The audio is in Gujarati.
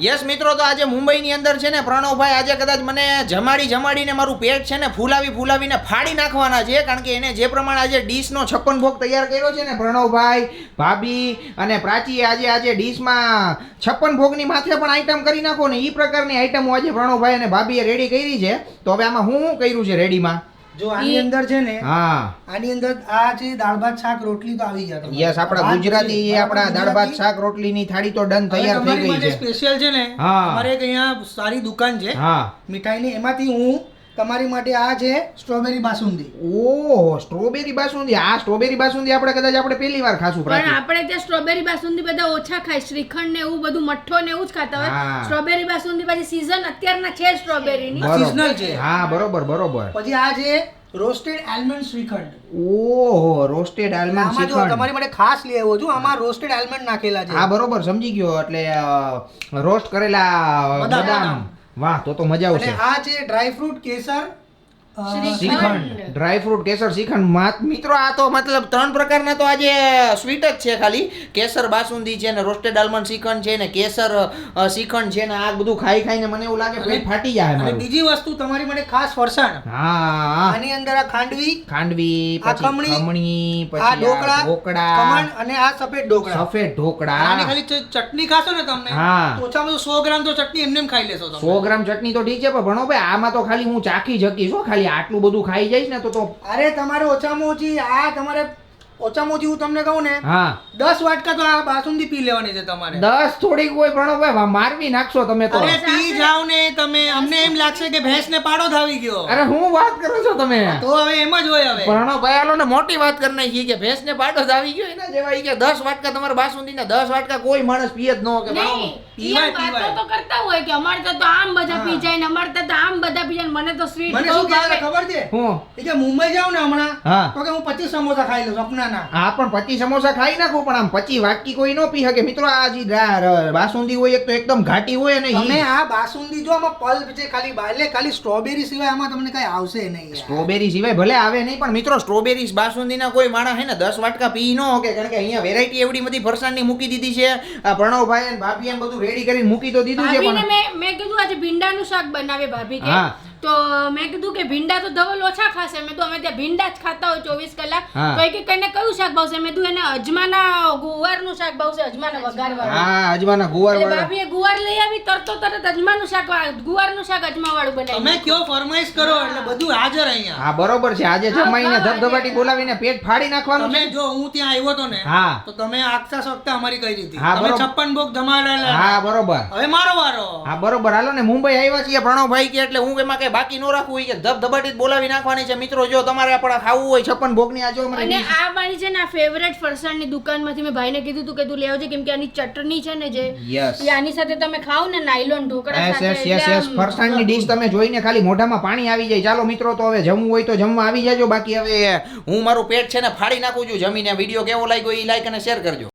યસ મિત્રો, તો આજે મુંબઈની અંદર છે ને પ્રણવભાઈ આજે કદાચ મને જમાડી જમાડીને મારું પેટ છે ને ફૂલાવી ફૂલાવીને ફાડી નાખવાના છે, કારણ કે એને જે પ્રમાણે આજે ડીશનો છપ્પન ભોગ તૈયાર કર્યો છે ને પ્રણવભાઈ, ભાભી અને પ્રાચીએ આજે આજે ડીશમાં છપ્પન ભોગની માથે પણ આઈટમ કરી નાખો ને એ પ્રકારની આઈટમો આજે પ્રણવભાઈ અને ભાભીએ રેડી કરી છે. તો હવે આમાં હું શું કર્યું છે રેડીમાં જો આની અંદર છે ને હા આની અંદર આ છે દાળ ભાત શાક રોટલી તો આવી ગયા. યસ આપણા ગુજરાતી આપણા દાળ ભાત શાક રોટલી ની થાળી તો ડન તૈયાર થઈ ગઈ છે સ્પેશિયલ છે ને હા. અમારે એક અહીંયા સારી દુકાન છે હા મીઠાઈની એમાંથી હું તમારી માટે આ છે સ્ટ્રોબેરી બાસુંદી. ઓહો સ્ટ્રોબેરી બાસુંદી. આ સ્ટ્રોબેરી બાસુંદી આપણે કદાચ આપણે પહેલી વાર ખાશું પણ આપણે ત્યાં સ્ટ્રોબેરી બાસુંદી બધા ઓછા ખાય શ્રીખંડ ને એવું બધું મઠ્ઠો ને એવું જ ખાતા હોય. સ્ટ્રોબેરી બાસુંદી પછી સીઝન અત્યારના છે સ્ટ્રોબેરીની. seasonal છે. હા બરોબર બરોબર. પછી આ છે રોસ્ટેડ આલમંડ શ્રીખંડ. ઓહો રોસ્ટેડ આલમંડ શ્રીખંડ. તમારી માટે ખાસ લઈ આવ્યો છું આમાં રોસ્ટેડ આલમંડ નાખેલા છે. હા બરોબર સમજી ગયો. એટલે રોસ્ટ કરેલા બદામ. વાહ તો તો મજા આવશે. આ છે ડ્રાય ફ્રૂટ કેસર શ્રીખંડ. ડ્રાય ફ્રૂટ કેસર શ્રીખંડ માત- મિત્રો આ તો મતલબ ત્રણ પ્રકારના તો આજે સ્વીટ જ છે ખાલી. કેસર બાસુંદી છે ને રોસ્ટેડ આલમંડ શ્રીખંડ છે ને કેસર શ્રીખંડ છે ને આ બધું ખાઈ ખાઈને મને એવું લાગે પેટ ફાટી જાય અને બીજી વસ્તુ તમારી માટે ખાસ ફરસાણ. હા. આની અંદર આ ખાંડવી ખાંડવી પછી ખમણી, પછી આ ઢોકળા ઢોકળા. અને આ સફેદ ઢોકળા. સફેદ આની ખાલી ચટણી ખાશો ને તમને ઓછામાં ઓછું સો ગ્રામ તો ચટણી એમને એમ ખાઈ લેશો તમે. સો ગ્રામ ચટણી તો ઠીક છે પણ ભણો ભાઈ આમાં તો ખાલી હું ચાખી શકીશ હો ખાલી. આટલું બધું ખાઈ જઈશ ને તો તો અરે તમારે ઓછામાં ઓછી આ તમારે ઓછામાં ઓછી હું તમને કહું ને હા. દસ વાટકા તો આ બાસુંદી પી લેવાની છે તમારે. દસ થોડી કોઈ ભણો ભાઈ મારવી નાખશો તમે તો. અરે પી જાવ ને તમે અમને એમ લાગશે કે ભેંસ ને પાડો થાવી ગયો. અરે હું વાત કરો છો તમે? તો હવે એમ જ હોય હવે. પ્રણવભાઈ ભાઈ આલો ને મોટી વાત કરી નાખી કે ભેંસ ને પાડો થાવી ગયો એના જેવા કે દસ વાટકા તમારે બાસુંદી ના દસ વાટકા કોઈ માણસ પીએ જ ન હોય કે પીવાય, પીવાય. તો કરતા હોય કે અમારે ત્યાં તો આમ બધા પી જાય ને અમારે તો મને તો સ્વીટ મને શું કહેવાય ખબર છે? હું? એ કે મુંબઈ જાઉં ને હમણાં હા. તો કે હું પચીસ સમોસા ખાઈ લઉં સપનાના. હા પણ પચી સમોસા ખાઈ નાખું પણ આમ પચી વાટકી કોઈ નો પી શકે. મિત્રો આ જી બાસુંદી હોય એક તો એકદમ ઘાટી હોય અને તમે આ બાસુંદી જો આમાં પલ્પ છે ખાલી એટલે ખાલી સ્ટ્રોબેરી સિવાય આમાં તમને કઈ આવશે નહીં સ્ટ્રોબેરી સિવાય ભલે આવે નહીં પણ મિત્રો સ્ટ્રોબેરી બાસુંદીના કોઈ માણસ હે ને દસ વાટકા પી ન કે કારણ કે અહીંયા વેરાયટી એવડી બધી ફરસાણની મૂકી દીધી છે. આ પ્રણવભાઈ અને ભાભી એમ બધું રેડી કરીને મૂકી તો દીધું છે પણ મેં મેં કીધું આજે ભીંડાનું શાક બનાવે ભાભી કે. તો મેં કીધું કે ભીંડા તો ધવલ ઓછા ખાશે. મેં તો અમે ત્યાં ભીંડા જ ખાતા હોય ચોવીસ કલાક. તો એ કે કઈને કયું શાક ભાવશે? મેં કીધું એને અજમાના ગુવારનું શાક ભાવશે અજમાના વઘારવાળું. હા અજમાના ગુવાર વાળું ભાભીએ ગુવાર લઈ આવી તરતો તરત અજમાનું શાક ગુવારનું શાક અજમાવાળું વાળું બનાવી કયો ફરમાઈશ કરો એટલે બધું હાજર અહીંયા. હા બરોબર છે. આજે જમાઈને ધબધબાટી બોલાવીને પેટ ફાડી નાખવાનું તમે જો હું ત્યાં આવ્યો તો ને હા. તો તમે આખા સપ્તાહ અમારી કરી દીધી. હા, તમે બરોબર. છપ્પન ભોગ જમાડેલા હા બરોબર. હવે મારો વારો. હા બરોબર. હાલો ને મુંબઈ આવ્યા છીએ પ્રણવભાઈ કે એટલે હું એમાં કઈ બાકી નો રાખવું કે ધબ ધબાટી બોલાવી નાખવાની છે. મિત્રો જો તમારે આપણા ખાવું હોય છપ્પન ભોગની આ જો અને આ મારી છે ને ફેવરેટ ફરસાણની દુકાનમાંથી મેં ભાઈને કીધું તું કે તું લેવજે કેમ કે આની ચટણી છે ને જે આની સાથે તમે ખાવ ને નાયલોન ઢોકળા સાથે યસ યસ ફરસાણની ડીશ તમે જોઈને ખાલી મોઢામાં પાણી આવી જાય. ચાલો મિત્રો તો હવે જમવું હોય તો જમવા આવી જાજો. બાકી હવે હું મારું પેટ છે ને ફાડી નાખું છું. જમીને વીડિયો કેવો લાગ્યો એ લાઈક અને શેર કરજો.